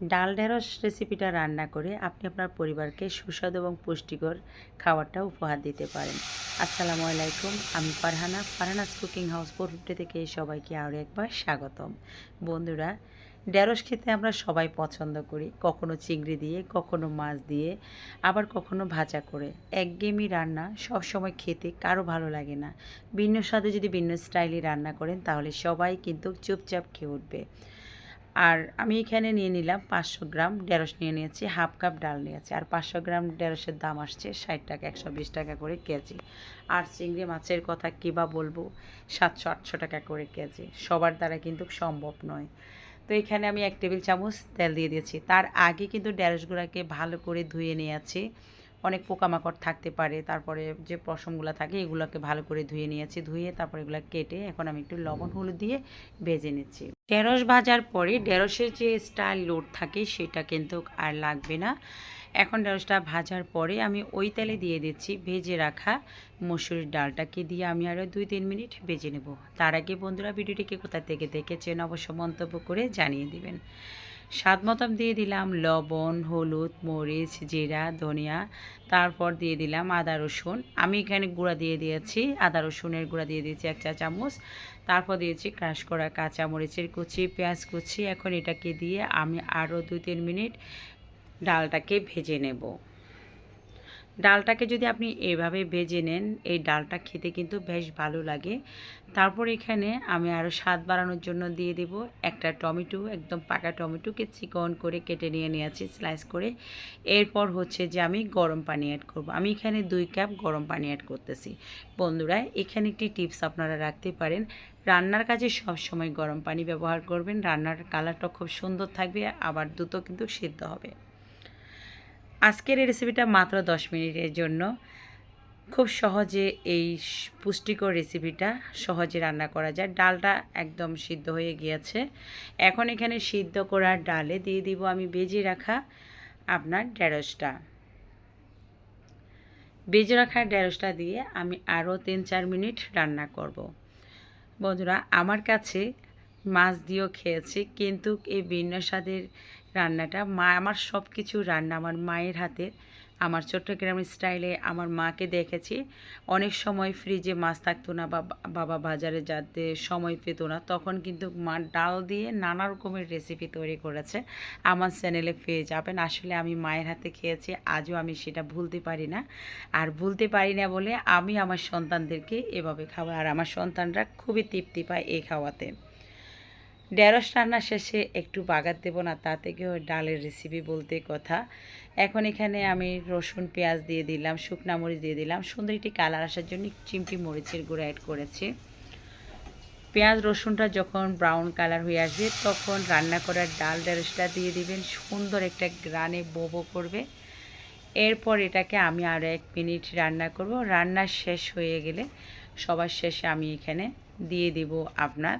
ডাল ঢেঁড়স রেসিপিটা রান্না করে আপনি আপনার পরিবারকে সুস্বাদু এবং পুষ্টিকর খাবারটা উপহার দিতে পারেন। আসসালামু আলাইকুম, আমি Farhana. Farhana's cooking house four fifty থেকে সবাইকে আরও একবার স্বাগতম। বন্ধুরা, ঢেঁড়স খেতে আমরা সবাই পছন্দ করি। কখনো চিংড়ি দিয়ে, কখনো মাছ দিয়ে, আবার কখনো ভাজা করে। একঘেয়েমি রান্না সব সময় খেতে কারও ভালো লাগে না। ভিন্ন স্বাদে যদি ভিন্ন স্টাইলে রান্না করেন তাহলে সবাই কিন্তু চুপচাপ খেয়ে উঠবে। আর আমি এখানে নিয়ে নিলাম পাঁচশো গ্রাম ঢেঁড়স নিয়ে নিয়েছি, হাফ কাপ ডাল নিয়েছি। আর পাঁচশো গ্রাম ঢেঁড়সের দাম আসছে ষাট টাকা, একশো বিশ টাকা করে কেজি। আর চিংড়ি মাছের কথা কী বা বলব, সাতশো, আটশো টাকা করে কেজি। সবার দ্বারা কিন্তু সম্ভব নয়। তো এখানে আমি এক টেবিল চামচ তেল দিয়ে দিয়েছি। তার আগে কিন্তু ঢেঁড়সগুলোকে ভালো করে ধুয়ে নিয়েছি। অনেক পোকামাকড় থাকতে পারে, তারপরে যে পশমগুলো থাকে এগুলোকে ভালো করে ধুয়ে নিয়েছি, ধুয়ে তারপরে এগুলো কেটে এখন আমি একটু লবণ, হলুদ দিয়ে ভেজে নিচ্ছি। ঢেঁড়স ভাজার পরে ঢেঁড়সের যে স্টাইল লোড থাকে সেটা কিন্তু আর লাগবে না। এখন ঢেঁড়সটা ভাজার পরে আমি ওই তেলে দিয়ে দিচ্ছি ভেজে রাখা মসুরির ডালটাকে দিয়ে আমি আরও দুই তিন মিনিট ভেজে নেব। তার আগে বন্ধুরা ভিডিওটিকে কোথা থেকে দেখেছেন অবশ্য মন্তব্য করে জানিয়ে দিবেন। স্বাদ মতন দিয়ে দিলাম লবণ, হলুদ, মরিচ, জিরা, ধনিয়া, তারপর দিয়ে দিলাম আদা, রসুন। আমি এখানে গুঁড়া দিয়ে দিয়েছি, আদা, রসুনের গুঁড়া দিয়ে দিয়েছি এক চা চামচ। তারপর দিয়েছি ক্রাশ করা কাঁচা মরিচের কুচি, পেঁয়াজ কুচি। এখন এটাকে দিয়ে আমি আরও দু তিন মিনিট ডালটাকে ভেজে নেব। ডালটাকে যদি আপনি এভাবে ভেজে নেন, এই ডালটা খেতে কিন্তু বেশ ভালো লাগে। তারপর এখানে আমি আরও স্বাদ বাড়ানোর জন্য দিয়ে দেব একটা টমেটো, একদম পাকা টমেটোকে চিকন করে কেটে নিয়ে নিয়েছি, স্লাইস করে। এরপর হচ্ছে যে আমি গরম পানি অ্যাড করব। আমি এখানে দুই কাপ গরম পানি অ্যাড করতেছি। বন্ধুরা, এখানে একটি টিপস আপনারা রাখতে পারেন। রান্নার কাজে সব সময় গরম পানি ব্যবহার করবেন। রান্নার কালারটা খুব সুন্দর থাকবে, আবার দ্রুত কিন্তু সিদ্ধ হবে। আজকের এই রেসিপিটা মাত্র দশ মিনিটের জন্য। খুব সহজে এই পুষ্টিকর রেসিপিটা সহজে রান্না করা যায়। ডালটা একদম সিদ্ধ হয়ে গিয়েছে। এখন এখানে সিদ্ধ করা ডালে দিয়ে দিব আমি বেজে রাখা আপনার ঢেঁড়সটা। বেজে রাখা ঢেঁড়সটা দিয়ে আমি আরও তিন চার মিনিট রান্না করব। বন্ধুরা, আমার কাছে মাছ দিয়েও খেয়েছি, কিন্তু এই ভিন্ন স্বাদের রান্নাটা, মা, আমার সব কিছু রান্না আমার মায়ের হাতের। আমার চট্টগ্রাম স্টাইলে আমার মাকে দেখেছি। অনেক সময় ফ্রিজে মাছ থাকতো না, বা বাবা বাজারে যাতে সময় পেত না। তখন কিন্তু মা ডাল দিয়ে নানা রকমের রেসিপি তৈরি করেছে। আমার চ্যানেলে পেয়ে যাবেন। আসলে আমি মায়ের হাতে খেয়েছি, আজও আমি সেটা ভুলতে পারি না। আর ভুলতে পারি না বলে আমি আমার সন্তানদেরকে এভাবে খাওয়া আর আমার সন্তানরা খুবই তৃপ্তি পায় এই খাওয়াতে। ঢেঁড়স রান্না শেষে একটু বাগার দেবো না, তা থেকেও ডালের রেসিপি বলতে কথা। এখন এখানে আমি রসুন, পেঁয়াজ দিয়ে দিলাম, শুকনা মরিচ দিয়ে দিলাম। সুন্দর একটি কালার আসার জন্য চিমটি মরিচের গুঁড়ো অ্যাড করেছি। পেঁয়াজ, রসুনটা যখন ব্রাউন কালার হয়ে আসবে, তখন রান্না করার ডাল ঢেঁড়সটা দিয়ে দিবেন। সুন্দর একটা গ্রানে বোবো করবে। এরপর এটাকে আমি আরও এক মিনিট রান্না করব। রান্না শেষ হয়ে গেলে সবার শেষে আমি এখানে দিয়ে দিব আপনার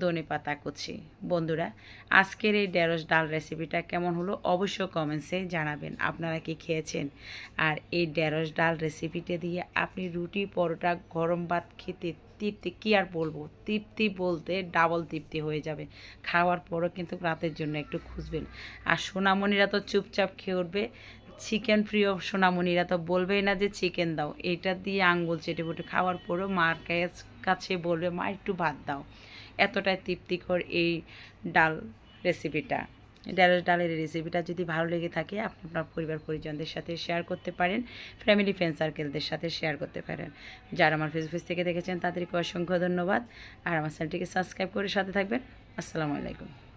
ধনে পাতা কুচি। বন্ধুরা, আজকের এই ঢেঁড়স ডাল রেসিপিটা কেমন হলো অবশ্য কমেন্টসে জানাবেন। আপনারা কি খেয়েছেন? আর এই ঢেঁড়স ডাল রেসিপিটা দিয়ে আপনি রুটি, পরোটা, গরম ভাত খেতে তৃপ্তি, কী আর বলব? তৃপ্তি বলতে ডাবল তৃপ্তি হয়ে যাবে। খাওয়ার পরও কিন্তু রাতের জন্য একটু খুঁজবেন। আর সোনামণিরা তো চুপচাপ খেয়ে উঠবে। চিকেন প্রিয় সোনামণিরা তো বলবেই না যে চিকেন দাও। এটা দিয়ে আঙ্গুল চেটে ফুটে খাওয়ার পরও মার কাছে বলবে, মা, একটু ভাত দাও। এতটাই তৃপ্তিকর এই ডাল রেসিপিটা ঢেঁড়স ডালের রেসিপিটা যদি ভালো লেগে থাকে, আপনি আপনার পরিবার পরিজনদের সাথে শেয়ার করতে পারেন ফ্যামিলি ফ্রেন্ড সার্কেলদের সাথে শেয়ার করতে পারেন। যারা আমার ফেসবুক থেকে দেখেছেন, তাদেরকে অসংখ্য ধন্যবাদ। আর আমার চ্যানেলটিকে সাবস্ক্রাইব করে সাথে থাকবেন। আসসালামু আলাইকুম।